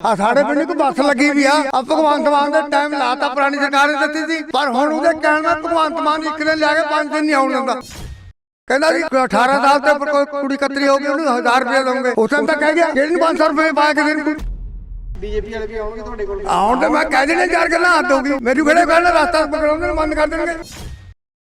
ਆ ਸਾਡੇ ਪਿੰਡ ਇੱਕ ਬੱਸ ਲੱਗੀ ਵੀ ਆ। ਆ ਭਗਵੰਤ ਮਾਨ ਦੇ ਟਾਈਮ ਲਾਤਾ ਪੁਰਾਣੀ ਸਰਕਾਰ ਨੇ ਦਿੱਤੀ ਸੀ। ਪਰ ਹੁਣ ਉਹਦੇ ਕਹਿਣ ਨਾਲ ਭਗਵੰਤ ਮਾਨ ਇੱਕ ਦਿਨ ਲਿਆ ਕੇ ਪੰਜ ਦਿਨ ਨਹੀਂ ਆਉਣ ਦਿੰਦਾ। ਕਹਿੰਦਾ ਜੀ 18 ਸਾਲ ਤੇ ਕੋਈ ਕੁੜੀ ਕਤਰੀ ਹੋ ਗਈ ਉਹਨੂੰ 1000 ਰੁਪਏ ਉਸ ਟਾਈਮ ਤਾਂ ਕਹਿ ਗਿਆ ਕਿਹੜੀ ਨੂੰ 500 ਰੁਪਏ ਪਾ ਕੇ ਦੇਣ ਬੀਜੇਪੀ ਵਾਲੇ ਵੀ ਆਉਣਗੇ ਤੁਹਾਡੇ ਕੋਲ। ਆਉਣ ਤੇ ਮੈਂ ਕਹਿ ਦੇਣੇ ਚਾਰ ਗੱਲਾਂ ਹੱਥ ਹੋਗੀ ਮੈਨੂੰ ਕਿਹੜੇ ਕਹਿਣਾ ਰਸਤਾ ਪਕੜਾਉਂਦੇ ਨੇ ਬੰਦ ਕਰ ਦੇਣਗੇ।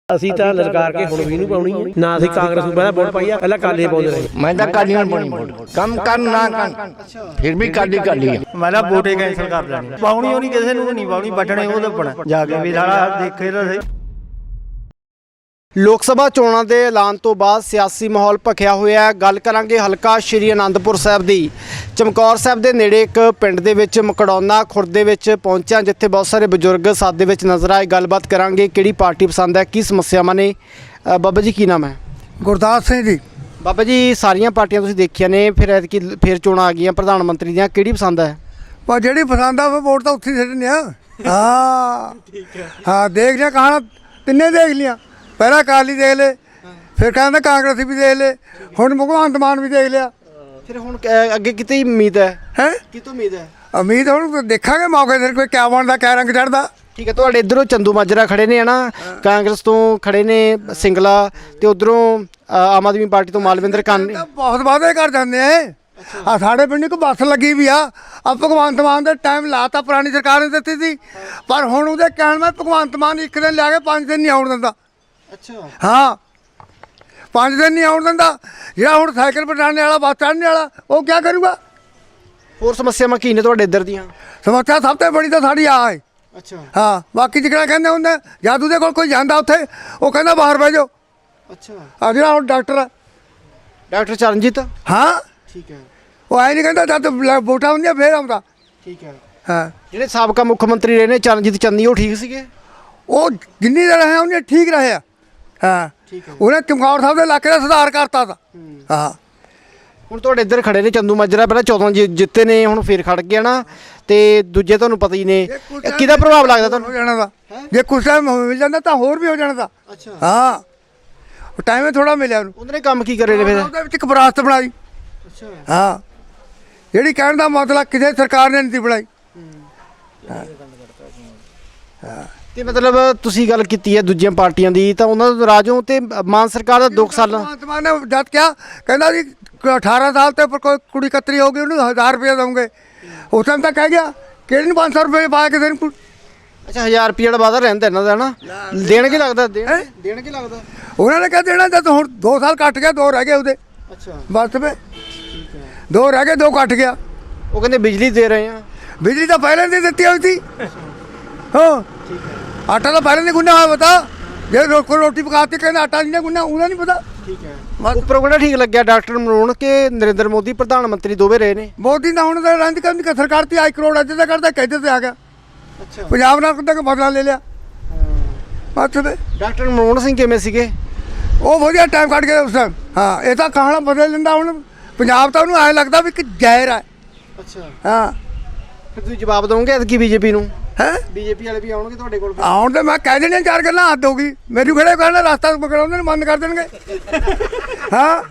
ਅਸੀਂ ਤਾਂ ਲਲਕਾਰ ਕੇ ਹੁਣ ਵੀ ਨੂੰ ਪਾਉਣੀ। ਹੈ ਨਾ ਅਸੀਂ ਕਾਂਗਰਸ ਨੂੰ ਪਹਿਲਾਂ ਵੋਟ ਪਾਈ ਆ ਪਹਿਲਾਂ ਕਾਲੇ ਪਾਉਂਦੇ ਰਹੇ। ਮੈਂ ਤਾਂ ਕਾਲੀਆਂ ਨੂੰ ਪਾਉਣੀ। ਵੋਟ ਕੰਮ ਕਰਨ ਨਾ ਕਰਨ। ਫਿਰ ਵੀ ਕਾਲੀ ਕਾਲੀ ਆ। ਮੈਂ ਤਾਂ ਵੋਟੇ ਕੈਂਸਲ ਕਰ ਦੇਣੀ ਪਾਉਣੀ ਉਹ ਨਹੀਂ ਕਿਸੇ ਨੂੰ ਨਹੀਂ ਪਾਉਣੀ ਬਟਣੇ ਉਹ ਦੱਪਣਾ ਜਾ ਕੇ ਵੀ ਸਾਲਾ ਦੇਖੇ ਤਾਂ ਸਹੀ। ਲੋਕ ਸਭਾ ਚੋਣਾਂ ਦੇ ਐਲਾਨ ਤੋਂ ਬਾਅਦ ਸਿਆਸੀ ਮਾਹੌਲ ਭਖਿਆ ਹੋਇਆ ਹੈ। ਗੱਲ ਕਰਾਂਗੇ ਹਲਕਾ ਸ਼੍ਰੀ ਅਨੰਦਪੁਰ ਸਾਹਿਬ ਦੀ। ਚਮਕੌਰ ਸਾਹਿਬ ਦੇ ਨੇੜੇ ਇੱਕ ਪਿੰਡ ਦੇ ਵਿੱਚ ਮਕੜੌਨਾ ਖੁਰਦ ਦੇ ਵਿੱਚ ਪਹੁੰਚਿਆ ਜਿੱਥੇ ਬਹੁਤ ਸਾਰੇ ਬਜ਼ੁਰਗ ਸਾਥ ਦੇ ਵਿੱਚ ਨਜ਼ਰ ਆਏ। ਗੱਲਬਾਤ ਕਰਾਂਗੇ ਕਿਹੜੀ ਪਾਰਟੀ ਪਸੰਦ ਹੈ ਕੀ ਸਮੱਸਿਆਵਾਂ ਨੇ। ਅ, ਬਾਬਾ ਜੀ ਕੀ ਨਾਮ ਹੈ? ਗੁਰਦਾਸ ਸਿੰਘ ਜੀ। ਬਾਬਾ ਜੀ ਸਾਰੀਆਂ ਪਾਰਟੀਆਂ ਤੁਸੀਂ ਦੇਖੀਆਂ ਨੇ ਫਿਰ ਐਤਕੀ ਫਿਰ ਚੋਣਾਂ ਆ ਗਈਆਂ ਪ੍ਰਧਾਨ ਮੰਤਰੀ ਦੀਆਂ ਕਿਹੜੀ ਪਸੰਦ ਹੈ? ਪਰ ਜਿਹੜੀ ਪਸੰਦ ਆ ਉਹ ਵੋਟ ਤਾਂ ਉੱਥੇ ਹੀ ਆ। ਹਾਂ। ਠੀਕ ਹੈ। ਹਾਂ ਦੇਖ ਲਿਆ ਕਹਾਣਾ ਤਿੰਨੇ ਦੇਖ ਲਿਆ। ਪਹਿਲਾਂ ਅਕਾਲੀ ਦੇਖ ਲੈ ਫਿਰ ਕਹਿੰਦਾ ਕਾਂਗਰਸੀ ਵੀ ਦੇਖ ਲੈ ਹੁਣ ਭਗਵੰਤ ਮਾਨ ਵੀ ਦੇਖ ਲਿਆ। ਫਿਰ ਹੁਣ ਕ- ਅੱਗੇ ਕਿਤੇ ਉਮੀਦ ਹੈ? ਹੈ? ਕਿਤੋਂ ਉਮੀਦ ਹੈ? ਉਮੀਦ ਹੁਣ ਦੇਖਾਂਗੇ ਮੌਕੇ ਤੇ ਕੋਈ ਕਿਆ ਬਣਦਾ ਕਿਆ ਰੰਗ ਚੜਦਾ ਠੀਕ ਹੈ ਤੁਹਾਡੇ ਇਧਰੋਂ ਚੰਦੂ ਮਾਜਰਾ ਖੜੇ ਨੇ ਹਨਾ? ਕਾਂਗਰਸ ਤੋਂ ਖੜੇ ਨੇ ਸਿੰਗਲਾ ਤੇ ਉਧਰੋਂ ਆਮ ਆਦਮੀ ਪਾਰਟੀ ਤੋਂ ਮਾਲਵਿੰਦਰ ਕਾਨ ਤਾਂ ਬਹੁਤ ਵਾਅਦੇ ਕਰ ਜਾਂਦੇ ਆ ਆ ਸਾਡੇ ਪਿੰਡ ਇੱਕ ਬੱਸ ਲੱਗੀ ਵੀ ਆ। ਆ ਭਗਵੰਤ ਮਾਨ ਦੇ ਟਾਈਮ ਲਾਤਾ ਪੁਰਾਣੀ ਸਰਕਾਰ ਨੇ ਦਿੱਤੀ ਸੀ। ਪਰ ਹੁਣ ਉਹਦੇ ਕਹਿਣ ਨਾਲ ਭਗਵੰਤ ਮਾਨ ਇੱਕ ਦਿਨ ਲਿਆ ਕੇ ਪੰਜ ਦਿਨ ਨਹੀਂ ਆਉਣ ਦਿੰਦਾ। ਅੱਛਾ। ਹਾਂ। ਪੰਜ ਦਿਨ ਨਹੀਂ ਆਉਣ ਦਿੰਦਾ। ਜਿਹੜਾ ਹੁਣ ਸਾਈਕਲ ਪਟਾਣੇ ਵਾਲਾ ਬੱਸ ਚੜ੍ਹਨੇ ਵਾਲਾ ਉਹ ਕੀ ਕਰੂਗਾ? ਹੋਰ ਸਮੱਸਿਆਵਾਂ ਕੀ ਨੇ ਤੁਹਾਡੇ ਇੱਧਰ ਦੀਆਂ? ਸਮੱਸਿਆ ਸਭ ਤੋਂ ਬੜੀ ਤਾਂ ਸਾਡੀ ਆ ਹੈ। ਅੱਛਾ। ਹਾਂ ਬਾਕੀ ਜਿਹੜਾ ਕਹਿੰਦੇ ਹੁੰਦੇ ਜਦ ਉਹਦੇ ਕੋਲ ਕੋਈ ਜਾਂਦਾ ਉੱਥੇ ਉਹ ਕਹਿੰਦਾ ਬਾਹਰ ਬਹਿ ਜਾਓ। ਅੱਛਾ। ਆ ਜਿਹੜਾ ਹੁਣ ਡਾਕਟਰ ਆ, ਡਾਕਟਰ ਚਰਨਜੀਤ? ਹਾਂ। ਠੀਕ ਹੈ। ਉਹ ਐ ਨਹੀਂ ਕਹਿੰਦਾ ਜਦ ਵੋਟਾਂ ਹੁੰਦੀਆਂ ਫੇਰ ਆਉਂਦਾ। ਠੀਕ ਹੈ। ਹਾਂ। ਜਿਹੜੇ ਸਾਬਕਾ ਮੁੱਖ ਮੰਤਰੀ ਰਹੇ ਨੇ ਚਰਨਜੀਤ ਚੰਨੀ ਉਹ ਠੀਕ ਸੀਗੇ? ਉਹ ਜਿੰਨੀ ਦੇਰ ਰਹੇ ਉਹਨੇ ਠੀਕ ਰਹੇ ਆ। ਹਾਂ। ਉਹਨੇ ਚਮਕੌਰ ਸਾਹਿਬ ਦੇ ਇਲਾਕੇ ਦਾ ਸੁਧਾਰ ਕਰਤਾ ਤਾ। ਹਾਂ। ਹੁਣ ਤੁਹਾਡੇ ਇੱਧਰ ਖੜੇ ਨੇ ਚੰਦੂ ਮਾਜਰਾ ਪਹਿਲਾਂ 14 ਜਿ- ਜਿੱਤੇ ਨੇ ਹੁਣ ਫੇਰ ਖੜ ਗਿਆ ਨਾ। ਤੇ ਦੂਜੇ ਤੁਹਾਨੂੰ ਪਤਾ ਹੀ ਨੇ। ਇਹ ਕਿਹਦਾ ਪ੍ਰਭਾਵ ਲੱਗਦਾ ਹੋ ਤੁਹਾਨੂੰ? ਜਾਣਾ ਦਾ ਜੇ ਕੁਛ ਟਾਈਮ ਮਿਲ ਜਾਂਦਾ ਤਾਂ ਹੋਰ ਵੀ ਹੋ ਜਾਣਾ ਦਾ ਅੱਛਾ। ਹਾਂ। ਉਹ ਟਾਈਮ ਥੋੜਾ ਮਿਲਿਆ ਉਹਨੂੰ। ਉਹਨਾਂ ਕੰਮ ਕੀ ਕਰੇ ਨੇ ਫਿਰ? ਉਹਦੇ ਵਿੱਚ ਇੱਕ ਵਿਰਾਸਤ ਬਣਾਈ। ਅੱਛਾ। ਹਾਂ। ਜਿਹੜੀ ਕਹਿਣ ਦਾ ਮਤਲਬ ਕਿਸੇ ਸਰਕਾਰ ਨੇ ਨਹੀਂ ਬਣਾਈ। ਤੇ ਮਤਲਬ ਤੁਸੀਂ ਗੱਲ ਕੀਤੀ ਹੈ ਦੂਜੀਆਂ ਪਾਰਟੀਆਂ ਦੀ ਤਾਂ ਉਹਨਾਂ ਤੋਂ ਨਾਰਾਜ਼ ਹੋ ਤੇ ਮਾਨ ਸਰਕਾਰ ਦਾ 2 ਸਾਲਾਂ ਮਾਨ ਨੇ ਜਦ ਕਿਹਾ ਕਹਿੰਦਾ ਜੀ 18 ਸਾਲ ਤੇ ਉੱਪਰ ਕੋਈ ਕੁੜੀ ਕਤਰੀ ਹੋ ਗਈ ਉਹਨੂੰ 1000 ਰੁਪਏ ਦਵਾਂਗੇ ਉਸ ਟਾਈਮ ਤਾਂ ਕਹਿ ਗਿਆ ਕਿਹੜੀ ਨੂੰ 500 ਰੁਪਏ ਪਾ ਕੇ ਦੇਣ ਅੱਛਾ 1000 ਰੁਪਏ ਦਾ ਵਾਦਾ ਰਹਿੰਦਾ ਇਹਨਾਂ ਦਾ ਨਾ? ਦੇਣ ਕੀ ਲੱਗਦਾ ਦੇਣ ਕੀ ਲੱਗਦਾ? ਉਹਨਾਂ ਨੇ ਕਿਹਾ ਦੇਣਾ ਜਦ ਹੁਣ 2 ਸਾਲ ਕੱਟ ਗਿਆ ਦੋ ਰਹਿ ਗਏ ਉਹਦੇ। ਅੱਛਾ। ਬਸ ਵੇ ਦੋ ਰਹਿ ਗਏ ਦੋ ਕੱਟ ਗਿਆ। ਉਹ ਕਹਿੰਦੇ ਬਿਜਲੀ ਦੇ ਰਹੇ ਆ। ਬਿਜਲੀ ਤਾਂ ਪਹਿਲਾਂ ਦੀ ਦਿੱਤੀ ਹੋਈ ਸੀ। ਹਾਂ। ਆਟਾ ਤਾਂ ਪਹਿਲਾਂ ਦੀ ਗੁੰਨਾ ਹੋਇਆ ਪਤਾ? ਜੇ ਰੋ- ਕੋਈ ਰੋਟੀ ਪਕਾਤੀ ਕਹਿੰਦਾ ਆਟਾ ਨਹੀਂ ਗੁੰਨਾ ਉਹਨਾਂ ਨਹੀਂ ਪਤਾ। ਠੀਕ ਹੈ। ਉੱਪਰੋਂ ਕਿਹੜਾ ਠੀਕ ਲੱਗਿਆ? ਡਾਕਟਰ ਮਨੋਣ ਕਿ ਨਰਿੰਦਰ ਮੋਦੀ ਪ੍ਰਧਾਨ ਮੰਤਰੀ ਦੋਵੇਂ ਰਹੇ ਨੇ। ਮੋਦੀ ਦਾ ਹੁਣ ਤਾਂ ਰੰਜ ਕਰਨ ਦੀ ਸਰਕਾਰ ਤੇ 1 ਕਰੋੜ ਅੱਜ ਦਾ ਕਰਦਾ ਕਹਿੰਦੇ ਤੇ ਆ ਗਿਆ। ਅੱਛਾ। ਪੰਜਾਬ ਨਾਲ ਕਿੰਨਾ ਕੁ ਬਦਲਾ ਲੈ ਲਿਆ? ਬਸ ਵੇ ਡਾਕਟਰ ਮਨੋਹਰ ਸਿੰਘ ਕਿਵੇਂ ਸੀਗੇ? ਉਹ ਵਧੀਆ ਟਾਈਮ ਕੱਢ ਕੇ ਉਸ ਟਾਈਮ ਹਾਂ ਇਹ ਤਾਂ ਕਹਾਣਾ ਬਦਲ ਲੈਂਦਾ ਹੁਣ। ਪੰਜਾਬ ਤਾਂ ਉਹਨੂੰ ਐ ਲੱਗਦਾ ਵੀ ਇੱਕ ਜ਼ਹਿਰ ਹੈ ਅੱਛਾ। ਹਾਂ। ਫਿਰ ਤੁਸੀਂ ਜਵਾਬ ਦਵੋਗੇ ਐਤਕੀ ਬੀਜੇਪੀ ਨੂੰ? ਹੈ? ਬੀਜੇਪੀ ਵਾਲੇ ਵੀ ਆਉਣਗੇ ਤੁਹਾਡੇ ਕੋਲ ਆਉਣ ਤੇ ਮੈਂ ਕਹਿ ਦੇਣੇ ਚਾਰ ਗੱਲਾਂ ਹੱਥ ਹੋਗੀ ਮੈਨੂੰ ਕਿਹੜੇ ਕਹਿਣਾ ਰਸਤਾ ਪਕੜਾਉਂਦੇ ਨੇ ਬੰਦ ਕਰ ਦੇਣਗੇ। ਹਾਂ?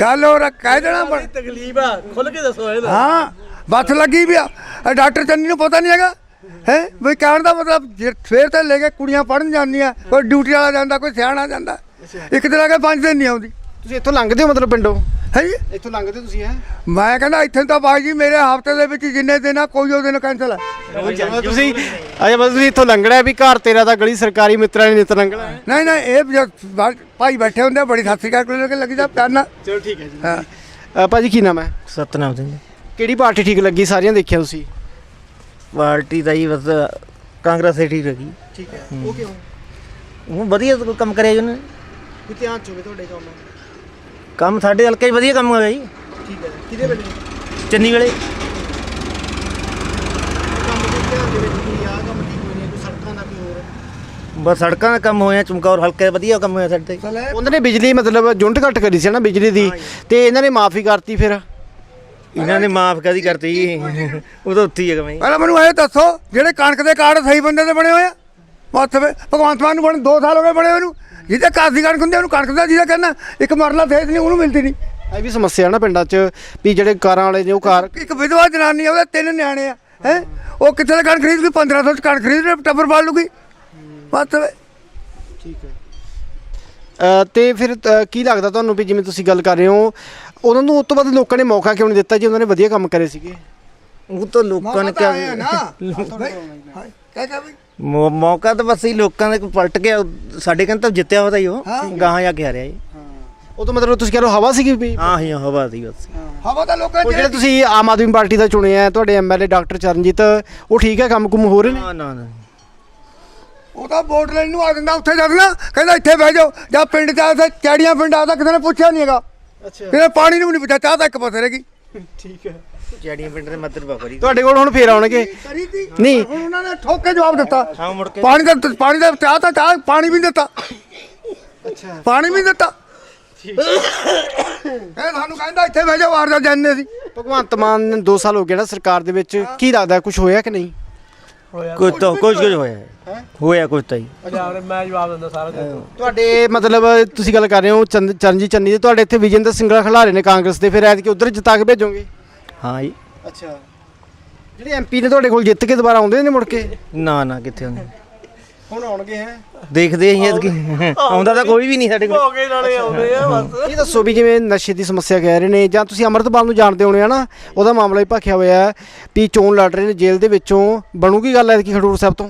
ਗੱਲ ਹੋ ਰ ਕਹਿ ਦੇਣਾ ਪਰ- ਤਕਲੀਫ ਆ ਖੁੱਲ ਕੇ ਦੱਸੋ ਇਹਦਾ। ਹਾਂ ਬੱਸ ਲੱਗੀ ਵੀ ਆ। ਡਾਕਟਰ ਚੰਨੀ ਨੂੰ ਪਤਾ ਨਹੀਂ ਹੈਗਾ। ਹੈ? ਵੀ ਕਹਿਣ ਦਾ ਮਤਲਬ ਜੇ ਸਵੇਰ ਤੋਂ ਲੈ ਕੇ ਕੁੜੀਆਂ ਪੜਨ ਜਾਂਦੀਆਂ ਕੋਈ ਡਿਊਟੀ ਵਾਲਾ ਜਾਂਦਾ ਕੋਈ ਸਿਆਣਾ ਜਾਂਦਾ। ਇੱਕ ਦਿਨ ਆ ਕੇ ਪੰਜ ਦਿਨ ਨਹੀਂ ਆਉਂਦੀ। ਤੁਸੀਂ ਇੱਥੋਂ ਲੰਘਦੇ ਹੋ ਮਤਲਬ ਪਿੰਡੋਂ? ਹੈ ਜੀ? ਇੱਥੋਂ ਲੰਘਦੇ ਤੁਸੀਂ ਹੈ? ਮੈਂ ਕਹਿੰਦਾ ਇੱਥੇ ਤਾਂ ਬਾਈ ਜੀ ਮੇਰੇ ਹਫ਼ਤੇ ਦੇ ਵਿੱਚ ਜਿੰਨੇ ਦਿਨ ਆ ਕੋਈ ਉਹ ਦਿਨ ਕੈਂਸਲ ਹੈ ਤੁਸੀਂ ਅਜੇ ਬਸ ਤੁਸੀਂ ਇੱਥੋਂ ਲੰਘਣਾ ਵੀ ਘਰ ਤੇਰਾ ਤਾਂ ਗਲੀ ਸਰਕਾਰੀ ਮਿੱਤਰਾਂ ਨੇ ਨਿਤ ਲੰਘਣਾ ਹੈ। ਨਹੀਂ ਨਹੀਂ ਇਹ ਜੋ ਬਾ- ਭਾਈ ਬੈਠੇ ਹੁੰਦੇ ਆ, ਬੜੀ ਸਤਿ ਸ੍ਰੀ ਅਕਾਲ ਕੋਲ ਲੱਗੀ ਪਿਆਰ ਨਾਲ। ਚਲੋ ਠੀਕ ਹੈ ਜੀ। ਹਾਂ। ਭਾਜੀ ਕੀ ਨਾਮ ਹੈ? ਸਤਨਾਮ ਸਿੰਘ ਕਿਹੜੀ ਪਾਰਟੀ ਠੀਕ ਲੱਗੀ? ਸਾਰੀਆਂ ਦੇਖਿਆ ਤੁਸੀਂ? ਪਾਰਟੀ ਦਾ ਹੀ ਬਸ ਕਾਂਗਰਸ ਹੀ ਠੀਕ ਰਹੀ ਠੀਕ ਹੈ। ਉਹ ਕਿਉਂ? ਉਹ ਵਧੀਆ ਕੰਮ ਕਰਿਆ ਜੀ ਉਹਨੇ। ਕੋਈ ਧਿਆਨ ਚ ਹੋਵੇ ਤੁਹਾਡੇ ਕੰਮ। ਕੰਮ ਸਾਡੇ ਹਲਕੇ 'ਚ ਵਧੀਆ ਕੰਮ ਹੋਇਆ ਜੀ। ਠੀਕ ਹੈ ਕਿਹਦੇ ਵੇਲੇ? ਚੰਨੀ ਵੇਲੇ। ਕੰਮ ਦੇ ਧਿਆਨ ਦੇ ਵਿੱਚ ਕੀ ਆ? ਕੰਮ ਠੀਕ ਹੋਏ ਨੇ ਕੋਈ ਸੜਕਾਂ ਦਾ ਕੋਈ ਹੋਰ? ਬਸ ਸੜਕਾਂ ਦਾ ਕੰਮ ਹੋਇਆ ਚਮਕੌਰ ਹਲਕੇ ਵਧੀਆ ਕੰਮ ਹੋਇਆ ਸਾਡੇ ਤੇ। ਉਹਨਾਂ ਨੇ ਬਿਜਲੀ ਮਤਲਬ ਜੁੰਟ ਘੱਟ ਕਰੀ ਸੀ ਨਾ ਬਿਜਲੀ ਦੀ ਤੇ ਇਹਨਾਂ ਨੇ ਮਾਫੀ ਕਰਤੀ ਫਿਰ। ਇਹਨਾਂ ਨੇ ਮਾਫ ਕਦੀ ਕਰਤੀ? ਉਹ ਤਾਂ ਉੱਥੇ ਹੀ ਕਮਾਈ ਪਹਿਲਾਂ ਮੈਨੂੰ ਇਹ ਦੱਸੋ ਜਿਹੜੇ ਕਣਕ ਦੇ ਕਾਰਡ ਸਹੀ ਬੰਦੇ ਦੇ ਬਣੇ ਹੋਏ ਆ? ਮੱਥ ਭਗਵੰਤ ਮਾਨ ਨੂੰ ਬਣ 2 ਸਾਲ ਹੋ ਗਏ ਬਣੇ ਹੋਏ ਨੂੰ। ਜਿਹਦੇ ਕਾਸੀ ਕਣਕ ਹੁੰਦੀ ਉਹਨੂੰ ਕਣਕ ਦਾ ਜਿਹਦਾ ਕਹਿੰਦਾ ਇੱਕ ਮਰਲਾ ਥੇਸ ਨਹੀਂ ਉਹਨੂੰ ਮਿਲਦੀ ਨਹੀਂ। ਇਹ ਵੀ ਸਮੱਸਿਆ ਨਾ ਪਿੰਡਾਂ 'ਚ ਵੀ ਜਿਹੜੇ ਕਾਰਾਂ ਵਾਲੇ ਨੇ ਉਹ ਕਾਰ ਇੱਕ ਵਿਧਵਾ ਜਨਾਨੀ ਆ ਉਹਦੇ ਤਿੰਨ ਨਿਆਣੇ ਆ ਹੈ? ਉਹ ਕਿੱਥੇ ਦਾ ਕਣ ਖਰੀਦ ਲਈ 1500 ਚ ਕਣ ਖਰੀਦ ਲਈ ਟੱਬਰ ਪਾਲ ਲੂਗੀ ਮਤਲਬ ਅ, ਤੇ ਫਿਰ ਕੀ ਲੱਗਦਾ ਤੁਹਾਨੂੰ ਵੀ ਜਿਵੇਂ ਤੁਸੀਂ ਗੱਲ ਕਰ ਰਹੇ ਹੋ ਉਹਨਾਂ ਨੂੰ ਉਸ ਤੋਂ ਬਾਅਦ ਲੋਕਾਂ ਨੇ ਮੌਕਾ ਕਿਉਂ ਨਹੀਂ ਦਿੱਤਾ ਜੀ? ਉਹਨਾਂ ਨੇ ਵਧੀਆ ਕੰਮ ਕਰੇ ਸੀਗੇ। ਉਹ ਤਾਂ ਲੋਕਾਂ ਨੇ ਕਿਹਾ ਕਿਹਾ ਨਾ। ਕਹਿ ਕਹਿ ਮੌ- ਮੌਕਾ ਤਾਂ ਬਸ ਹੀ ਲੋਕਾਂ ਦੇ ਪਲਟ ਕੇ ਸਾਡੇ ਕਹਿੰਦੇ ਤਾਂ ਜਿੱਤਿਆ ਹੋਦਾ ਹੀ ਉਹ। ਗਾਹਾਂ ਜਾ ਕੇ ਆ ਰਿਹਾ ਜੀ ਉਹ ਤਾਂ ਮਤਲਬ ਤੁਸੀਂ ਕਹਿ ਰਹੇ ਹੋ ਹਵਾ ਸੀਗੀ ਵੀ? ਹਾਂ ਹੀ ਹਵਾ ਸੀ ਬਸ। ਹਵਾ ਤਾਂ ਲੋਕਾਂ ਉਹ ਜਿਹੜੇ ਤੁਸੀਂ ਆਮ ਆਦਮੀ ਪਾਰਟੀ ਦਾ ਚੁਣਿਆ ਹੈ ਤੁਹਾਡੇ ਐਮਐਲਏ ਡਾਕਟਰ ਚਰਨਜੀਤ ਉਹ ਠੀਕ ਹੈ ਕੰਮ ਕੁਮ ਹੋ ਰਹੇ ਨੇ? ਨਾ ਨਾ ਨਾ। ਉਹ ਤਾਂ ਵੋਟ ਲੈਣ ਨੂੰ ਆ ਦਿੰਦਾ ਉੱਥੇ ਜਗਣਾ ਕਹਿੰਦਾ ਇੱਥੇ ਬਹਿ ਜਾਓ। ਜਾਂ ਪਿੰਡ ਚ ਆਇਆ ਚੈੜੀਆਂ ਪਿੰਡ ਆਦਾ ਕਿਸੇ ਨੇ ਪੁੱਛਿਆ ਨਹੀਂ ਹੈਗਾ। ਅੱਛਾ। ਕਿਤੇ ਪਾਣੀ ਨੂੰ ਵੀ ਨਹੀਂ ਪੁੱਛਿਆ ਚਾਹ ਤਾਂ ਇੱਕ ਪਾਸੇ ਰਹਿ ਗਈ। ਠੀਕ ਹੈ। ਜੈੜੀਆਂ ਪਿੰਡ ਦੇ ਮੱਦਰ ਬਾਕਰੀ ਤੁਹਾਡੇ ਕੋਲ ਹੁਣ ਫੇਰ ਆਉਣਗੇ। ਕਰੀ ਤੀ। ਨਹੀਂ। ਹੁਣ ਉਹਨਾਂ ਨੇ ਠੋਕ ਕੇ ਜਵਾਬ ਦਿੱਤਾ। ਹਾਂ ਮੁੜ ਕੇ। ਪਾਣੀ ਦਾ ਪਾਣੀ ਦਾ ਚਾਹ ਤਾਂ ਚਾਹ ਪਾਣੀ ਵੀ ਨਹੀਂ ਦਿੱਤਾ। ਅੱਛਾ। ਪਾਣੀ ਵੀ ਨਹੀਂ ਦਿੱਤਾ। ਇਹ ਸਾਨੂੰ ਕਹਿੰਦਾ ਇੱਥੇ ਬਹਿ ਜਾਓ ਆਰ ਜਾ ਜਾਂਦੇ ਸੀ ਭਗਵੰਤ ਮਾਨ 2 ਸਾਲ ਹੋ ਗਏ ਨਾ ਸਰਕਾਰ ਦੇ ਵਿੱਚ। ਕੀ ਲੱਗਦਾ ਕੁਝ ਹੋਇਆ ਕਿ ਨਹੀਂ? ਕੁਝ ਤਾਂ ਕੁਝ ਕੁਝ ਹੋਇਆ। ਹੈ? ਹੋਇਆ ਕੁਝ ਤਾਂ ਹੀ। ਦੇ ਮੈਂ ਜਵਾਬ ਦਿੰਦਾ ਸਾਰਾ ਤੁਹਾਡੇ ਮਤਲਬ ਤੁਸੀਂ ਗੱਲ ਕਰ ਰਹੇ ਹੋ ਚਰਨਜੀਤ ਚੰਨੀ ਦੇ। ਤੁਹਾਡੇ ਇੱਥੇ ਵਿਜੇਂਦਰ ਸਿੰਗਲਾ ਖਿਲਾਰੇ ਨੇ ਕਾਂਗਰਸ ਦੇ। ਫਿਰ ਐਤਕੀ ਉਧਰ ਜਿਤਾ ਕੇ ਭੇਜੋਗੇ? ਹਾਂ ਜੀ। ਅੱਛਾ। ਜਿਹੜੇ ਐਮਪੀ ਨੇ ਤੁਹਾਡੇ ਕੋਲ ਜਿੱਤ ਕੇ ਦੁਬਾਰਾ ਆਉਂਦੇ ਨੇ ਮੁੜ ਕੇ? ਨਾ ਨਾ ਕਿੱਥੇ ਹੁੰਦੇ ਹੁਣ ਆਉਣਗੇ ਹੈ। ਦੇਖਦੇ ਆਂ ਐਤਕੀ ਆਉਂਦਾ ਤਾਂ ਕੋਈ ਵੀ ਨਹੀਂ ਸਾਡੇ ਕੋਲ। ਕੇ ਨਾਲੇ ਆਉਂਦੇ ਆ ਬਸ। ਇਹ ਦੱਸੋ ਵੀ ਜਿਵੇਂ ਨਸ਼ੇ ਦੀ ਸਮੱਸਿਆ ਕਹਿ ਰਹੇ ਨੇ ਜਾਂ ਤੁਸੀਂ ਅੰਮ੍ਰਿਤਪਾਲ ਨੂੰ ਜਾਣਦੇ ਹੋਣੇ ਆ ਨਾ ਉਹਦਾ ਮਾਮਲਾ ਹੀ ਭਖਿਆ ਹੋਇਆ ਹੈ ਵੀ ਚੋਣ ਲੜ ਰਹੇ ਨੇ ਜੇਲ੍ਹ ਦੇ ਵਿੱਚੋਂ। ਬਣੂਗੀ ਗੱਲ ਐਤਕੀ ਖਡੂਰ ਸਾਹਿਬ ਤੋਂ?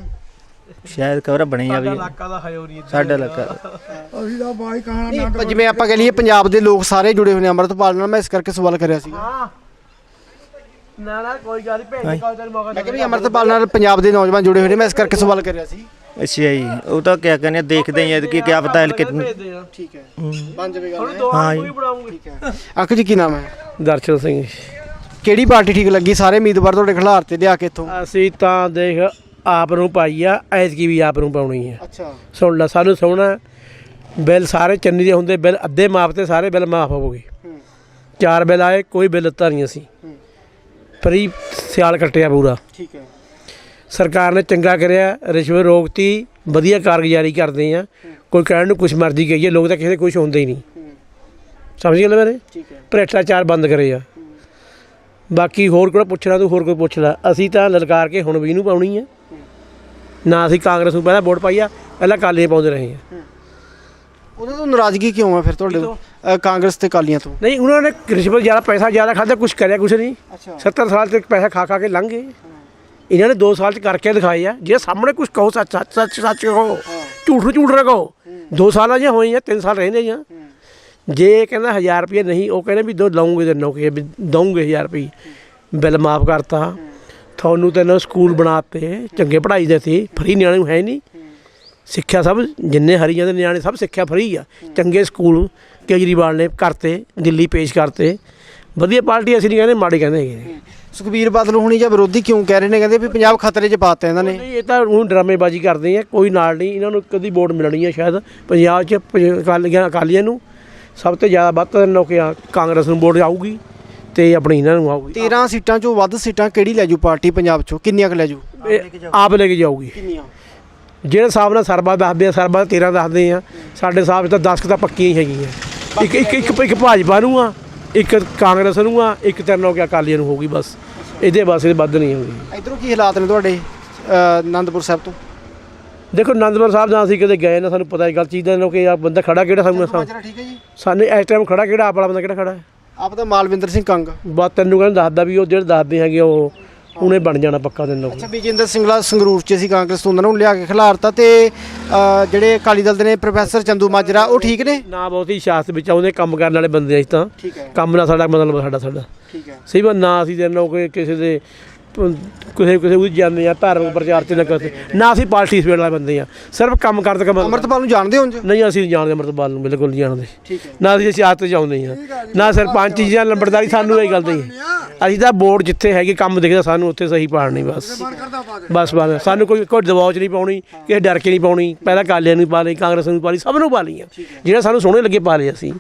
ਸ਼ਾਇਦ ਕਵਰ ਬਣੇ ਜਾਵੇ ਇਲਾਕਾ ਦਾ ਹਯੋਰੀ ਸਾਡਾ ਲੱਗਾ ਅਸੀਂ ਤਾਂ ਬਾਈ ਕਹਾਣਾ ਪ- ਜਿਵੇਂ ਆਪਾਂ ਕਹ ਲਈਏ ਪੰਜਾਬ ਦੇ ਲੋਕ ਸਾਰੇ ਜੁੜੇ ਹੋਏ ਨੇ ਅੰਮ੍ਰਿਤਪਾਲ ਨਾਲ ਮੈਂ ਇਸ ਕਰਕੇ ਸਵਾਲ ਕਰਿਆ ਸੀ ਹਾਂ। ਨਾ ਨਾ ਕੋਈ ਗੱਲ ਨਹੀਂ ਭੇਜ ਕੋਈ ਤੈਨੂੰ ਮੌਕਾ ਮੈਂ ਕਿਹਾ ਵੀ ਅੰਮ੍ਰਿਤਪਾਲ ਨਾਲ ਪੰਜਾਬ ਦੇ ਨੌਜਵਾਨ ਜੁੜੇ ਹੋਏ ਨੇ ਮੈਂ ਇਸ ਕਰਕੇ ਸਵਾਲ ਕਰਿਆ ਸੀ। ਅੱਛਾ ਜੀ ਉਹ ਤਾਂ ਕਿਆ ਕਹਿੰਦੇ ਆ, ਦੇਖਦੇ ਆਂ ਐਤਕੀ ਕਿਆ ਪਤਾ ਹੈ ਕਿ ਭੇਜਦੇ ਆ। ਠੀਕ ਹੈ ਬਣ ਜਾਵੇਗਾ ਹੁਣ ਦੋ ਹਾਂ ਹਾਂ ਜੀ। ਕੋਈ ਬਣਾਉਂਗੇ। ਅੰਕਲ ਜੀ ਕੀ ਨਾਮ ਹੈ? ਦਰਸ਼ਨ ਸਿੰਘ। ਕਿਹੜੀ ਪਾਰਟੀ ਠੀਕ ਲੱਗੀ? ਸਾਰੇ ਉਮੀਦਵਾਰ ਤੁਹਾਡੇ ਖਿਲਾਰ ਤੇ ਲਿਆ ਕੇ ਇੱਥੋਂ? ਅਸੀਂ ਤਾਂ ਦੇਖ ਆਪ ਨੂੰ ਪਾਈ ਆ ਐਤਕੀ ਵੀ ਆਪ ਨੂੰ ਪਾਉਣੀ ਹੈ ਅੱਛਾ। ਸੁਣ ਲੈ ਸਾਨੂੰ ਸੋਹਣਾ ਬਿੱਲ ਸਾਰੇ ਚੰਨੀ ਦੇ ਹੁੰਦੇ ਬਿੱਲ ਅੱਧੇ ਮਾਫ ਤੇ ਸਾਰੇ ਬਿੱਲ ਮਾਫ ਹੋ ਗਏ। ਚਾਰ ਬਿੱਲ ਆਏ ਕੋਈ ਬਿੱਲ ਦਿੱਤਾ ਨਹੀਂ ਅਸੀਂ। ਫਰੀ ਸਿਆਲ ਕੱਟਿਆ ਪੂਰਾ। ਠੀਕ ਹੈ। ਸਰਕਾਰ ਨੇ ਚੰਗਾ ਕਰਿਆ ਰਿਸ਼ਵਤ ਰੋਕਤੀ ਵਧੀਆ ਕਾਰਗੁਜ਼ਾਰੀ ਕਰਦੇ ਆ। ਕੋਈ ਕਹਿਣ ਨੂੰ ਕੁਛ ਮਰਜ਼ੀ ਕਹੀਏ ਲੋਕ ਤਾਂ ਕਿਸੇ ਦੇ ਕੁਛ ਹੁੰਦੇ ਹੀ ਨਹੀਂ। ਸਮਝ ਗਏ ਮੇਰੇ? ਠੀਕ ਹੈ। ਭ੍ਰਿਸ਼ਟਾਚਾਰ ਬੰਦ ਕਰੇ ਆ। ਬਾਕੀ ਹੋਰ ਕੋਈ ਪੁੱਛਣਾ ਤੂੰ ਹੋਰ ਕੋਈ ਪੁੱਛ ਲੈ। ਅਸੀਂ ਤਾਂ ਲਲਕਾਰ ਕੇ ਹੁਣ ਵੀ ਨੂੰ ਪਾਉਣੀ ਆ। ਨਾ ਅਸੀਂ ਕਾਂਗਰਸ ਨੂੰ ਪਹਿਲਾਂ ਵੋਟ ਪਾਈ ਆ ਪਹਿਲਾਂ ਕਾਲੇ ਪਾਉਂਦੇ ਰਹੇ ਆ। ਉਹਨਾਂ ਤੋਂ ਨਾਰਾਜ਼ਗੀ ਕਿਉਂ ਹੈ ਫਿਰ ਤੁਹਾਡੇ ਤੋਂ? ਅ, ਕਾਂਗਰਸ ਤੇ ਕਾਲੀਆਂ ਤੋਂ। ਨਹੀਂ ਉਹਨਾਂ ਨੇ ਰਿਸ਼ਵਤ ਜ਼ਿਆਦਾ ਪੈਸਾ ਜ਼ਿਆਦਾ ਖਾਦਾ ਕੁਛ ਕਰਿਆ ਕੁਛ ਨਹੀਂ। ਅੱਛਾ। 70 ਸਾਲ ਤੱਕ ਪੈਸਾ ਖਾ ਖਾ ਕੇ ਲੰਘ ਗਏ। ਇਹਨਾਂ ਨੇ 2 ਸਾਲ ਚ ਕਰਕੇ ਦਿਖਾਏ ਆ। ਜੇ ਸਾਹਮਣੇ ਕੁਝ ਕਹੋ ਸੱਚ ਸੱਚ ਸੱਚ ਸੱਚ ਕਹੋ ਝੂਠ ਨੂੰ ਝੂਠ ਨਾ ਕਹੋ। 2 ਸਾਲਾਂ ਜਾਂ ਹੋਏ ਆ 3 ਸਾਲ ਰਹਿੰਦੇ ਜਾਂ ਜੇ ਕਹਿੰਦਾ 1000 ਰੁਪਏ ਨਹੀਂ ਉਹ ਕਹਿੰਦੇ ਵੀ ਦੋ ਲਾਉਂਗੇ ਤੇ ਨੌਕਰੀ ਵੀ ਦਊਂਗੇ 1000 ਰੁਪਏ ਬਿੱਲ ਮਾਫ ਕਰਤਾ। ਤੁਹਾਨੂੰ ਤੈਨੂੰ ਸਕੂਲ ਬਣਾਤੇ ਚੰਗੇ ਪੜ੍ਹਾਈ ਦੇ ਸੀ ਫਰੀ ਨਿਆਣੇ ਨੂੰ ਹੈ ਨਹੀਂ ਸਿੱਖਿਆ ਸਭ ਜਿੰਨੇ ਹਰੀਆਂ ਦੇ ਨਿਆਣੇ ਸਭ ਸਿੱਖਿਆ ਫਰੀ ਆ। ਚੰਗੇ ਸਕੂਲ ਕੇਜਰੀਵਾਲ ਨੇ ਕਰਤੇ ਦਿੱਲੀ ਪੇਸ਼ ਕਰਤੇ। ਵਧੀਆ ਪਾਰਟੀ ਅਸੀਂ ਨਹੀਂ ਕਹਿੰਦੇ ਮਾੜੀ ਕਹਿੰਦੇ ਹੈਗੇ। ਸੁਖਬੀਰ ਬਾਦਲ ਹੁਣੀ ਜਾਂ ਵਿਰੋਧੀ ਕਿਉਂ ਕਹਿ ਰਹੇ ਨੇ? ਕਹਿੰਦੇ ਵੀ ਪੰਜਾਬ ਖਤਰੇ 'ਚ ਪਾਤਾ ਇਹਨਾਂ ਨੇ। ਨਹੀਂ ਇਹ ਤਾਂ ਉਹ ਡਰਾਮੇਬਾਜ਼ੀ ਕਰਦੇ ਆ ਕੋਈ ਨਾਲ ਨਹੀਂ ਇਹਨਾਂ ਨੂੰ ਕਦੀ ਵੋਟ ਮਿਲਣੀ ਹੈ ਸ਼ਾਇਦ ਪੰਜਾਬ 'ਚ ਅਕਾਲੀਆਂ ਅਕਾਲੀਆਂ ਨੂੰ। ਸਭ ਤੋਂ ਜ਼ਿਆਦਾ ਵੱਧ ਤੋਂ ਨੌਕਰੀਆਂ ਕਾਂਗਰਸ ਨੂੰ ਵੋਟ ਆਊਗੀ ਤੇ ਆਪਣੀ ਇਹਨਾਂ ਨੂੰ ਆਊਗੀ। 13 ਸੀਟਾਂ 'ਚੋਂ ਵੱਧ ਸੀਟਾਂ ਕਿਹੜੀ ਲੈ ਜੂ ਪਾਰਟੀ ਪੰਜਾਬ 'ਚੋਂ? ਕਿੰਨੀਆਂ ਕੁ ਲੈ ਜੂ ਆਪ ਲੈ ਕੇ ਜਾਊਗੀ। ਕਿੰਨੀਆਂ? ਜਿਹੜੇ ਹਿਸਾਬ ਨਾਲ ਸਰਬਾ ਦੱਸਦੇ ਆ ਸਰਬਾ 13 ਦੱਸਦੇ ਆ ਸਾਡੇ ਹਿਸਾਬ 'ਚ ਤਾਂ 10 ਕੁ ਤਾਂ ਪੱਕੀਆਂ ਹੀ ਹੈਗੀਆਂ। ਇੱਕ ਇੱਕ ਇੱਕ ਇੱਕ ਭਾਜਪਾ ਨੂੰ ਆ ਇੱਕ ਕਾਂਗਰਸ ਨੂੰ ਆ ਇੱਕ ਤਿੰਨ ਹੋ ਗਿਆ ਅਕਾਲੀਆਂ ਨੂੰ ਹੋਊਗੀ ਬਸ। ਇਹਦੇ ਬਸ ਇਹ ਵੱਧ ਨਹੀਂ ਹੋਊਗੀ ਇਧਰੋਂ ਕੀ ਹਾਲਾਤ ਨੇ ਤੁਹਾਡੇ ਆਨੰਦਪੁਰ ਸਾਹਿਬ ਤੋਂ? ਦੇਖੋ ਆਨੰਦਪੁਰ ਸਾਹਿਬ ਜਾਂ ਅਸੀਂ ਕਦੇ ਗਏ ਨਾ ਸਾਨੂੰ ਪਤਾ ਇਹ ਗੱਲ ਚੀਜ਼ ਦਾ ਨਾ ਕਿ ਆ ਬੰਦਾ ਖੜਾ ਕਿਹੜਾ ਸਾਨੂੰ ਮਾਜਰਾ ਠੀਕ ਹੈ ਜੀ। ਸਾਨੂੰ ਇਸ ਟਾਈਮ ਖੜਾ ਕਿਹੜਾ ਆਪ ਵਾਲਾ ਬੰਦਾ ਕਿਹੜਾ ਖੜਾ ਹੈ? ਆਪ ਤਾਂ ਮਾਲਵਿੰਦਰ ਸਿੰਘ ਕੰਗ। ਬਾ ਤੈਨੂੰ ਕਹਿੰਦਾ ਦੱਸਦਾ ਵੀ ਉਹ ਜਿਹੜੇ ਦੱਸਦੇ ਹੈਗੇ ਉਹ ਉਹਨੇ ਬਣ ਜਾਣਾ ਪੱਕਾ ਤੈਨੂੰ ਅੱਛਾ ਵਿਜੇਂਦਰ ਸਿੰਘਲਾ ਸੰਗਰੂਰ 'ਚ ਸੀ ਕਾਂਗਰਸ ਤੋਂ ਉਹਨਾਂ ਨੂੰ ਲਿਆ ਕੇ ਖਿਲਾਰਤਾ ਤੇ ਅ, ਜਿਹੜੇ ਅਕਾਲੀ ਦਲ ਦੇ ਨੇ ਪ੍ਰੋਫੈਸਰ ਚੰਦੂ ਮਾਜਰਾ ਉਹ ਠੀਕ ਨੇ? ਨਾ ਬਹੁਤੀ ਸਿਆਸਤ ਵਿੱਚ ਆਉਂਦੇ ਕੰਮ ਕਰਨ ਵਾਲੇ ਬੰਦੇ ਆ ਅਸੀਂ ਤਾਂ। ਠੀਕ ਹੈ। ਕੰਮ ਨਾਲ ਸਾਡਾ ਮਤਲਬ ਸਾਡਾ ਸਾਡਾ। ਠੀਕ ਹੈ। ਸਹੀ ਬਾਤ ਨਾ ਅਸੀਂ ਤੇ ਕੋਈ ਕਿਸੇ ਦੇ ਕਿਸੇ ਕਿਸੇ ਉਹ ਜਾਂਦੇ ਆ ਧਾਰਮਿਕ ਪ੍ਰਚਾਰ ਚ ਨਾ ਕਰਦੇ ਨਾ ਅਸੀਂ ਪਾਰਟੀ ਸਪੀਡ ਵਾਲੇ ਬੰਦੇ ਆ। ਸਿਰਫ ਕੰਮ ਕਰਦੇ ਕੰਮ ਅਮਰਤਪਾਲ ਨੂੰ ਜਾਣਦੇ ਹੋ ਨਹੀਂ ਅਸੀਂ ਨਹੀਂ ਜਾਣਦੇ ਅੰਮ੍ਰਿਤਪਾਲ ਨੂੰ ਬਿਲਕੁਲ ਨਹੀਂ ਜਾਣਦੇ। ਨਾ ਅਸੀਂ ਸਿਆਸਤ ਚ ਆਉਂਦੇ ਆ। ਨਾ ਸਰਪੰਚ ਜਾਂ ਲੰਬੜਦਾਰੀ ਸਾਨੂੰ ਇਹ ਗੱਲ ਨਹੀਂ। ਅਸੀਂ ਤਾਂ ਬੋਰਡ ਜਿੱਥੇ ਹੈਗੇ ਕੰਮ ਦਿਖਦਾ ਸਾਨੂੰ ਉੱਥੇ ਸਹੀ ਪਾੜਨੀ ਬਸ। ਬਸ ਬਸ। ਸਾਨੂੰ ਕੋਈ ਕੋਈ ਦਬਾਅ 'ਚ ਨਹੀਂ ਪਾਉਣੀ ਕਿਸੇ ਡਰ ਕੇ ਨਹੀਂ ਪਾਉਣੀ। ਪਹਿਲਾਂ ਕਾਲਿਆਂ ਨੂੰ ਪਾ ਲਈ ਕਾਂਗਰਸ ਨੂੰ ਪਾ ਲਈ ਸਭ ਨੂੰ ਪਾ ਲਈਆਂ। ਜਿਹੜੇ ਸਾਨੂੰ ਸੋਹਣੇ ਲੱਗੇ ਪਾ ਲਏ ਅਸੀਂ।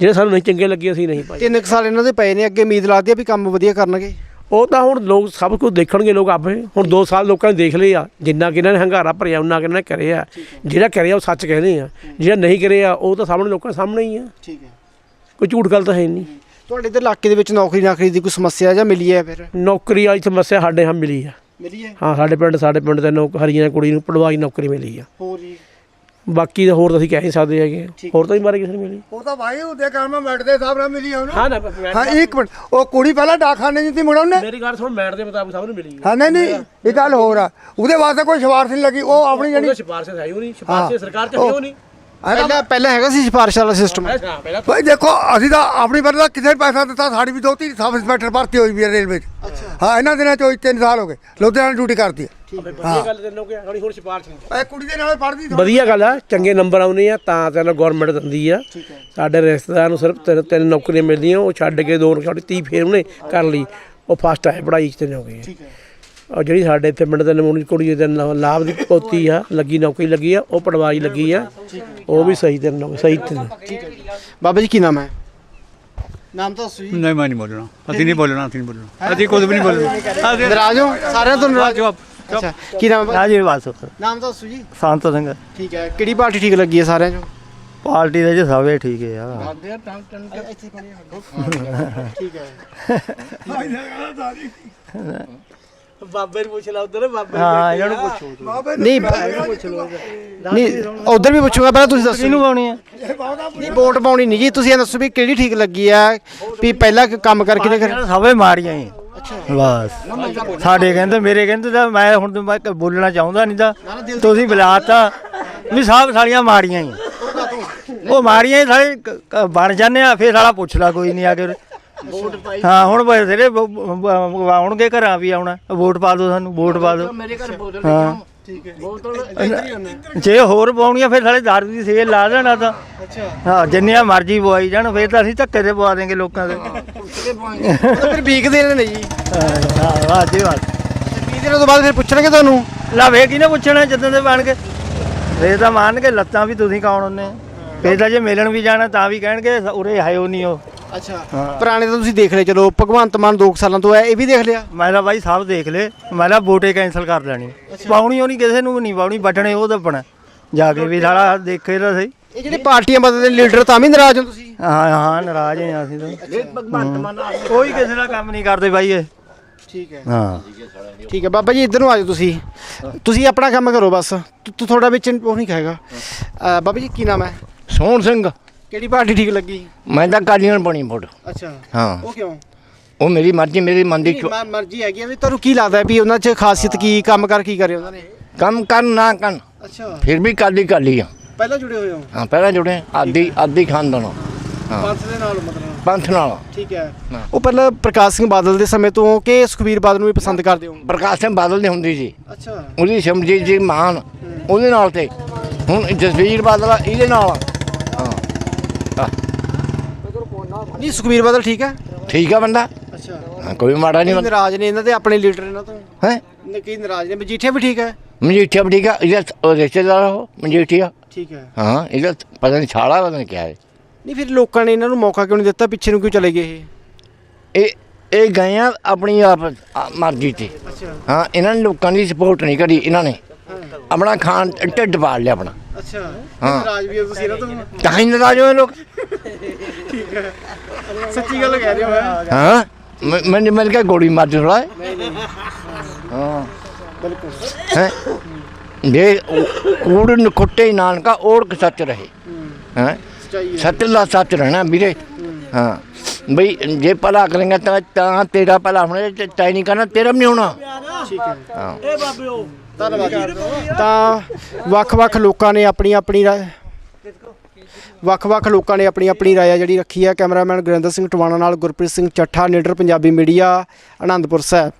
ਜਿਹੜੇ ਸਾਨੂੰ ਨਹੀਂ ਚੰਗੇ ਲੱਗੇ ਅਸੀਂ ਨਹੀਂ ਪਾਏ। ਤਿੰਨ ਸਾਲ ਇਹਨਾਂ ਦੇ ਪਏ ਨੇ? ਅੱਗੇ ਉਮੀਦ ਲੱਗਦੀ ਆ ਵੀ ਕੰਮ ਵਧੀਆ ਕਰਨਗੇ? ਉਹ ਤਾਂ ਹੁਣ ਲੋਕ ਸਭ ਕੁਝ ਦੇਖਣਗੇ ਲੋਕ ਆਪੇ। ਹੁਣ 2 ਸਾਲ ਲੋਕਾਂ ਨੇ ਦੇਖ ਲਏ ਆ ਜਿੰਨਾ ਕਿ ਇਹਨਾਂ ਨੇ ਹੰਗਾਰਾ ਭਰਿਆ ਉਹਨਾਂ ਕਿ ਇਹਨਾਂ ਨੇ ਕਰਿਆ। ਜਿਹੜਾ ਕਰਿਆ ਉਹ ਸੱਚ ਕਹਿੰਦੇ ਆ। ਜਿਹੜਾ ਨਹੀਂ ਕਰਿਆ ਉਹ ਤਾਂ ਸਾਹਮਣੇ ਲੋਕਾਂ ਦੇ ਸਾਹਮਣੇ ਹੀ ਆ। ਠੀਕ ਹੈ। ਕੋਈ ਝੂਠ ਗੱਲ ਤਾਂ ਹੈ ਨਹੀਂ। ਤੁਹਾਡੇ ਤੇ ਇਲਾਕੇ ਦੇ ਵਿੱਚ ਨੌਕਰੀ ਨਾਕਰੀ ਦੀ ਕੋਈ ਸਮੱਸਿਆ ਜਾਂ ਮਿਲੀ ਹੈ ਫਿਰ? ਨੌਕਰੀ ਵਾਲੀ ਸਮੱਸਿਆ ਸਾਡੇ ਹਾਂ ਮਿਲੀ ਆ। ਮਿਲੀ ਹੈ? ਹਾਂ ਸਾਡੇ ਪਿੰਡ ਸਾਡੇ ਪਿੰਡ ਤੇ ਹਰੀਆਂ ਕੁੜੀ ਨੂੰ ਪੜਵਾਈ ਨੌਕਰੀ ਮਿਲੀ ਆ। ਹੋਰ ਜੀ? ਬਾਕੀ ਤਾਂ ਹੋਰ ਤਾਂ ਅਸੀਂ ਕਹਿ ਨਹੀਂ ਸਕਦੇ ਹੈਗੇ। ਹੋਰ ਤਾਂ ਹੀ ਮਾਰੇ ਕਿਸੇ ਨੂੰ ਮਿਲੀ। ਉਹ ਤਾਂ ਭਾਈ ਉਹਦੇ ਘਰ ਮੈਂ ਮੈਟ ਦੇ ਹਿਸਾਬ ਨਾਲ ਮਿਲੀ ਉਹਨੂੰ। ਹਾਂ ਨਾ ਹਾਂ ਇੱਕ ਮਿੰਟ। ਉਹ ਕੁੜੀ ਪਹਿਲਾਂ ਡਾਕਖਾਨੇ ਜਿੱਤੀ ਮੁੜਾ ਉਹਨੇ? ਮੇਰੀ ਗੱਲ ਸੁਣ ਮੈਟ ਦੇ ਮੁਤਾਬਕ ਸਭ ਨੂੰ ਮਿਲੀ। ਹਾਂ ਨਹੀਂ ਨਹੀਂ ਇਹ ਗੱਲ ਹੋਰ ਆ। ਉਹਦੇ ਵਾਸਤੇ ਕੋਈ ਸਿਫਾਰਿਸ਼ ਨਹੀਂ ਲੱਗੀ। ਉਹ ਆਪਣੀ ਜਿਹੜੀ ਸਿਫਾਰਸ਼ ਹੈ ਹੀ ਨਹੀਂ ਸਿਫਾਰਸ਼ ਸਰਕਾਰ ਚ ਹੈ ਹੀ ਨਹੀਂ ਪਹਿਲਾਂ ਪਹਿਲਾਂ ਹੈਗਾ ਸੀ ਸਿਫਾਰਿਸ਼ ਵਾਲਾ ਸਿਸਟਮ ਭਾਈ ਦੇਖੋ ਅਸੀਂ ਤਾਂ ਆਪਣੀ ਬੰਦਾ ਕਿਸੇ ਪੈਸਾ ਦਿੱਤਾ ਸਾਡੀ ਵੀ ਦੋ ਸਬ ਇੰਸਪੈਕਟਰ ਭਰਤੀ ਹੋਈ ਵੀ ਹੈ ਰੇਲਵੇ 'ਚ। ਹਾਂ ਇਹਨਾਂ ਦਿਨਾਂ 'ਚ ਹੋਈ 3 ਸਾਲ ਹੋ ਗਏ ਲੁਧਿਆਣਾ ਡਿਊਟੀ ਕਰਦੀ ਹੈ। ਵਧੀਆ ਗੱਲ ਤੈਨੂੰ ਕਿ ਹੁਣ ਹੁਣ ਸਿਫਾਰਸ਼ ਨਹੀਂ। ਇਹ ਕੁੜੀ ਦੇ ਨਾਲ ਪੜਦੀ ਵਧੀਆ ਗੱਲ ਆ ਚੰਗੇ ਨੰਬਰ ਆਉਣੇ ਆ ਤਾਂ ਤੈਨੂੰ ਗਵਰਨਮੈਂਟ ਦਿੰਦੀ ਆ। ਸਾਡੇ ਰਿਸ਼ਤੇਦਾਰ ਨੂੰ ਸਿਰਫ ਤਿੰਨ ਤਿੰਨ ਨੌਕਰੀਆਂ ਮਿਲਦੀਆਂ ਉਹ ਛੱਡ ਕੇ ਦੋ ਛੱਡ 30 ਫੇਰ ਉਹਨੇ ਕਰ ਲਈ। ਉਹ ਫਸਟ ਹੈ ਪੜਾਈ ਚ ਤੇ ਹੋ ਗਈ ਔਰ ਜਿਹੜੀ ਸਾਡੇ ਇੱਥੇ ਪਿੰਡ ਦੇ ਨਮੂਨੀ ਕੁੜੀ ਦੇ ਲਾਭ ਦੀ ਪੋਤੀ ਆ ਲੱਗੀ ਨੌਕਰੀ ਲੱਗੀ ਆ ਉਹ ਪੜਵਾਈ ਲੱਗੀ ਆ। ਉਹ ਵੀ ਸਹੀ ਤੇ ਨੌਕਰੀ ਸਹੀ ਤੇ ਬਾਬਾ ਜੀ ਕੀ ਨਾਮ ਹੈ? ਨਾਮ ਤਾਂ ਜੀ ਨਹੀਂ ਮੈਂ ਨਹੀਂ ਬੋਲਣਾ। ਅਸੀਂ ਨਹੀਂ ਬੋਲਣਾ ਅਸੀਂ ਨਹੀਂ ਬੋਲਣਾ। ਅਸੀਂ ਕੁਝ ਵੀ ਨਹੀਂ ਬੋਲਣਾ। ਨਾਰਾਜ਼ ਹੋ? ਸਾਰਿਆਂ ਤੋਂ ਨਾਰਾਜ਼? ਹੋ ਅੱਛਾ ਕੀ ਨਾਮ ਹੈ ਰਾਜੀ ਬਸ ਨਾਮ ਤਾਂ ਦੱਸੋ ਜੀ ਸੰਤ ਸਿੰਘ। ਠੀਕ ਹੈ ਕਿਹੜੀ ਪਾਰਟੀ ਠੀਕ ਲੱਗੀ ਹੈ ਸਾਰਿਆਂ ਚੋਂ? ਪਾਰਟੀ ਦੇ ਜੀ ਸਭੇ ਠੀਕ ਹੈ ਆ। ਠੀਕ ਹੈ। ਬਾਬੇ ਨੂੰ ਪੁੱਛ ਲਾ ਉਧਰ ਬਾਬੇ ਹਾਂ ਇਹਨਾਂ ਨੂੰ ਪੁੱਛੋ ਨਹੀਂ ਨਹੀਂ ਉਧਰ ਵੀ ਪੁੱਛੂਗਾ ਪਹਿਲਾਂ ਤੁਸੀਂ ਦੱਸੋ। ਕਿਹਨੂੰ ਪਾਉਣੀ ਆ? ਨਹੀਂ ਵੋਟ ਪਾਉਣੀ ਨਹੀਂ ਜੀ ਤੁਸੀਂ ਇਹ ਦੱਸੋ ਵੀ ਕਿਹੜੀ ਠੀਕ ਲੱਗੀ ਆ ਵੀ ਪਹਿਲਾਂ ਕ- ਕੰਮ ਕਰਕੇ ਨੇ ਕਰ ਸਭੇ ਮਾਰੀਆਂ ਹੀ ਬਸ। ਸਾਡੇ ਕਹਿੰਦੇ ਮੇਰੇ ਕਹਿੰਦੇ ਤਾਂ ਮੈਂ ਹੁਣ ਤਾਂ ਮੈਂ ਕ- ਬੋਲਣਾ ਚਾਹੁੰਦਾ ਨਹੀਂ ਤਾਂ ਤੁਸੀਂ ਬੁਲਾਤਾ। ਵੀ ਸਭ ਸਾਲੀਆਂ ਮਾਰੀਆਂ ਹੀ ਉਹ ਮਾਰੀਆਂ ਹੀ ਸਾਲੇ ਕ- ਕ- ਬਣ ਜਾਂਦੇ ਆ ਫੇਰ ਸਾਲਾ ਪੁੱਛ ਲਾ ਕੋਈ ਨਹੀਂ ਆ ਕੇ। ਹਾਂ ਹੁਣ ਬਥੇਰੇ ਬ- ਬ- ਬ- ਆਉਣਗੇ ਘਰਾਂ ਵੀ ਆਉਣਾ। ਵੋਟ ਪਾ ਦਿਓ ਸਾਨੂੰ ਵੋਟ ਪਾ ਦਿਓ। ਮੇਰੇ ਘਰ ਬੋਤਲ ਹਾਂ। ਠੀਕ ਹੈ। ਜੇ ਹੋਰ ਪਾਉਣੀਆਂ ਫਿਰ ਸਾਲੇ ਦਾਰੂ ਦੀ ਸੇਲ ਲਾ ਦੇਣਾ ਤਾਂ। ਅੱਛਾ। ਹਾਂ ਜਿੰਨੀਆਂ ਮਰਜ਼ੀ ਪਵਾਈ ਜਾਣ ਫਿਰ ਤਾਂ ਅਸੀਂ ਧੱਕੇ ਤੇ ਪਵਾ ਦੇਂਗੇ ਲੋਕਾਂ ਦੇ। ਫਿਰ ਵੀਕਦੇ ਨੇ ਜੀ। ਹਾਂ ਵਾਹ ਜੀ ਵਾਹ। 20 ਦਿਨਾਂ ਤੋਂ ਬਾਅਦ ਫਿਰ ਪੁੱਛਣਗੇ ਤੁਹਾਨੂੰ? ਲਾ ਵੇ ਕਿਹਨੇ ਪੁੱਛਣਾ ਜਦੋਂ ਦੇ ਬਣ ਕੇ ਫੇਰ ਤਾਂ ਮੰਨਗੇ ਲੱਤਾਂ ਵੀ ਤੁਸੀਂ ਕੌਣ ਹੁੰਨੇ ਫੇਰ ਤਾਂ ਜੇ ਮਿਲਣ ਵੀ ਜਾਣਾ ਤਾਂ ਵੀ ਕਹਿਣਗੇ ਉਰੇ ਆਇਓ ਨਹੀਂ ਉਹ। ਅੱਛਾ। ਪੁਰਾਣੇ ਤਾਂ ਤੁਸੀਂ ਦੇਖ ਲਏ ਚਲੋ ਭਗਵੰਤ ਮਾਨ 2 ਸਾਲਾਂ ਤੋਂ ਹੈ ਇਹ ਵੀ ਦੇਖ ਲਿਆ? ਮੈਂ ਤਾਂ ਬਾਈ ਸਭ ਦੇਖ ਲੇ ਮੈਂ ਤਾਂ ਵੋਟੇ ਕੈਂਸਲ ਕਰ ਲੈਣੀ। ਪਾਉਣੀ ਉਹ ਨਹੀਂ ਕਿਸੇ ਨੂੰ ਨਹੀਂ ਪਾਉਣੀ ਬਟਣੇ ਉਹ ਦੱਬਣਾ ਜਾ ਕੇ ਵੀ ਸਾਲਾ ਦੇਖੇ ਤਾਂ ਸਹੀ। ਇਹ ਜਿਹੜੇ ਪਾਰਟੀਆਂ ਬਦਲਦੇ ਲੀਡਰ ਤਾਂ ਵੀ ਨਾਰਾਜ਼ ਹੋ ਤੁਸੀਂ? ਹਾਂ ਹਾਂ ਨਾਰਾਜ਼ ਹਾਂ ਅਸੀਂ ਤਾਂ। ਕੋਈ ਕਿਸੇ ਦਾ ਕੰਮ ਨਹੀਂ ਕਰਦੇ ਬਾਈ ਇਹ। ਠੀਕ ਹੈ। ਹਾਂ। ਠੀਕ ਹੈ ਬਾਬਾ ਜੀ ਇੱਧਰ ਨੂੰ ਆ ਜਾਓ ਤੁਸੀਂ। ਤੁਸੀਂ ਆਪਣਾ ਕੰਮ ਕਰੋ ਬਸ। ਤੁ- ਤੁਹਾਡਾ ਵਿੱਚ ਉਹ ਨਹੀਂ ਕਹੇਗਾ ਅ, ਬਾਬਾ ਜੀ ਕੀ ਨਾਮ ਹੈ? ਸੋਹਣ ਸਿੰਘ। ਕਿਹੜੀ ਪਾਰਟੀ ਠੀਕ ਲੱਗੀ? ਮੈਂ ਤਾਂ ਕਾਲੀਆਂ ਨੂੰ ਪਾਉਣੀ ਵੋਟ। ਅੱਛਾ। ਹਾਂ। ਉਹ ਕਿਉਂ? ਉਹ ਮੇਰੀ ਮਰਜ਼ੀ ਮੇਰੀ ਮਨ ਦੀ ਚੋ- ਮਰਜ਼ੀ ਹੈਗੀ ਆ ਵੀ ਤੁਹਾਨੂੰ ਕੀ ਲੱਗਦਾ ਵੀ ਉਹਨਾਂ 'ਚ ਖਾਸੀਅਤ ਕੀ ਕੰਮ ਕਰ ਕੀ ਕਰੇ ਉਹਨਾਂ ਨੇ? ਕੰਮ ਕਰਨ ਨਾ ਕਰਨ। ਅੱਛਾ। ਫਿਰ ਵੀ ਕਾਲੀ ਕਾਲੀ ਆ। ਪਹਿਲਾਂ ਜੁੜੇ ਹੋਏ ਹੋ? ਹਾਂ ਪਹਿਲਾਂ ਜੁੜੇ ਆਦੀ ਆਦੀ ਖਾਨਦਾਨ। ਹਾਂ। ਪੰਥ ਦੇ ਨਾਲ ਮਤਲਬ? ਪੰਥ ਨਾਲ। ਠੀਕ ਹੈ। ਹਾਂ। ਉਹ ਪਹਿਲਾਂ ਪ੍ਰਕਾਸ਼ ਸਿੰਘ ਬਾਦਲ ਦੇ ਸਮੇਂ ਤੋਂ ਕਿ ਸੁਖਬੀਰ ਬਾਦਲ ਨੂੰ ਵੀ ਪਸੰਦ ਕਰਦੇ ਹੋ? ਪ੍ਰਕਾਸ਼ ਸਿੰਘ ਬਾਦਲ ਦੀ ਹੁੰਦੀ ਸੀ। ਅੱਛਾ। ਉਹਦੀ ਸ਼ਮਜੀਤ ਜੀ ਮਾਨ ਉਹਦੇ ਨਾਲ ਤੇ। ਹੁਣ ਜਸਵੀਰ ਬਾਦਲ ਆ, ਇਹਦੇ ਨਾਲ ਆ। ਹਾਂ ਨਹੀਂ ਸੁਖਬੀਰ ਬਾਦਲ ਠੀਕ ਹੈ ਠੀਕ ਆ ਬੰਦਾ। ਅੱਛਾ। ਹਾਂ, ਕੋਈ ਮਾੜਾ ਨਹੀਂ ਬੰਦਾ। ਨਾਰਾਜ਼ ਨੇ ਇਹਨਾਂ ਦੇ ਆਪਣੇ ਲੀਡਰ ਇਹਨਾਂ ਤੋਂ? ਹੈ? ਨੇ ਕੀ ਨਾਰਾਜ਼ ਨੇ? ਮਜੀਠੀਆ ਵੀ ਠੀਕ ਹੈ ਮਜੀਠੀਆ ਵੀ ਠੀਕ ਆ ਇਹਦਾ ਰਿਸ਼ਤੇਦਾਰ ਉਹ ਮਜੀਠੀਆ। ਠੀਕ ਹੈ ਹਾਂ ਇਹਦਾ ਪਤਾ ਨਹੀਂ ਛਾਲਾ ਪਤਾ ਨਹੀਂ ਕਿਆ ਹੈ। ਨਹੀਂ ਫਿਰ ਲੋਕਾਂ ਨੇ ਇਹਨਾਂ ਨੂੰ ਮੌਕਾ ਕਿਉਂ ਨਹੀਂ ਦਿੱਤਾ? ਪਿੱਛੇ ਨੂੰ ਕਿਉਂ ਚਲੇ ਗਏ ਇਹ? ਇਹ ਇਹ ਗਏ ਆ ਆਪਣੀ ਆਪ ਆ, ਮਰਜ਼ੀ ਤੇ। ਅੱਛਾ। ਹਾਂ ਇਹਨਾਂ ਨੇ ਲੋਕਾਂ ਦੀ ਸਪੋਰਟ ਨਹੀਂ ਕਰੀ ਇਹਨਾਂ ਨੇ। ਆਪਣਾ ਖਾਨ ਢਿੱਡ ਪਾਲ ਲਿਆ ਆਪਣਾ। ਅੱਛਾ ਹਾਂ। ਨਾਰਾਜ਼ ਵੀ ਹੋ ਤੁਸੀਂ ਇਹਨਾਂ ਤੋਂ। ਤਾਂ ਹੀ ਨਾਰਾਜ਼ ਹੋਏ ਲੋਕ। ਸੱਚੀ ਗੱਲ ਕਹਿ ਰਹੇ ਹੋ ਹਾਂ ਮੈਂ- ਮੈਨੂੰ ਮਿਲ ਕੇ ਗੋਲੀ ਮਾਰ ਦਿੱਤਾ ਹਾਂ। ਬਿਲਕੁਲ। ਹੈ? ਜੇ ਕੂੜ ਨਖੁੱਟੇ ਨਾਨਕਾ ਓੜਕ ਸੱਚ ਰਹੇ। ਹੈ। ਸੱਚ ਦਾ ਸੱਚ ਰਹਿਣਾ ਵੀਰੇ। ਹਾਂ। ਬਈ ਜੇ ਭਲਾ ਕਰੇਗਾ ਤਾਂ ਤੇਰਾ ਭਲਾ ਹੋਣਾ ਤੇ ਤੈਂ ਨਹੀਂ ਕਰਨਾ ਤੇਰਾ ਵੀ ਨਹੀਂ ਹੋਣਾ। ਠੀਕ ਹੈ। ਹਾਂ। ਧੰਨਵਾਦ। ਤਾਂ ਵੱਖ-ਵੱਖ ਲੋਕਾਂ ਨੇ ਆਪਣੀ ਆਪਣੀ ਰਾਏ ਵੱਖ-ਵੱਖ ਲੋਕਾਂ ਨੇ ਆਪਣੀ ਆਪਣੀ ਰਾਏ ਜਿਹੜੀ ਰੱਖੀ ਹੈ ਕੈਮਰਾਮੈਨ ਗੁਰਿੰਦਰ ਸਿੰਘ ਟਵਾਣਾ ਨਾਲ ਗੁਰਪ੍ਰੀਤ ਸਿੰਘ ਚੱਠਾ ਨੀਡਰ ਪੰਜਾਬੀ ਮੀਡੀਆ ਆਨੰਦਪੁਰ ਸਾਹਿਬ।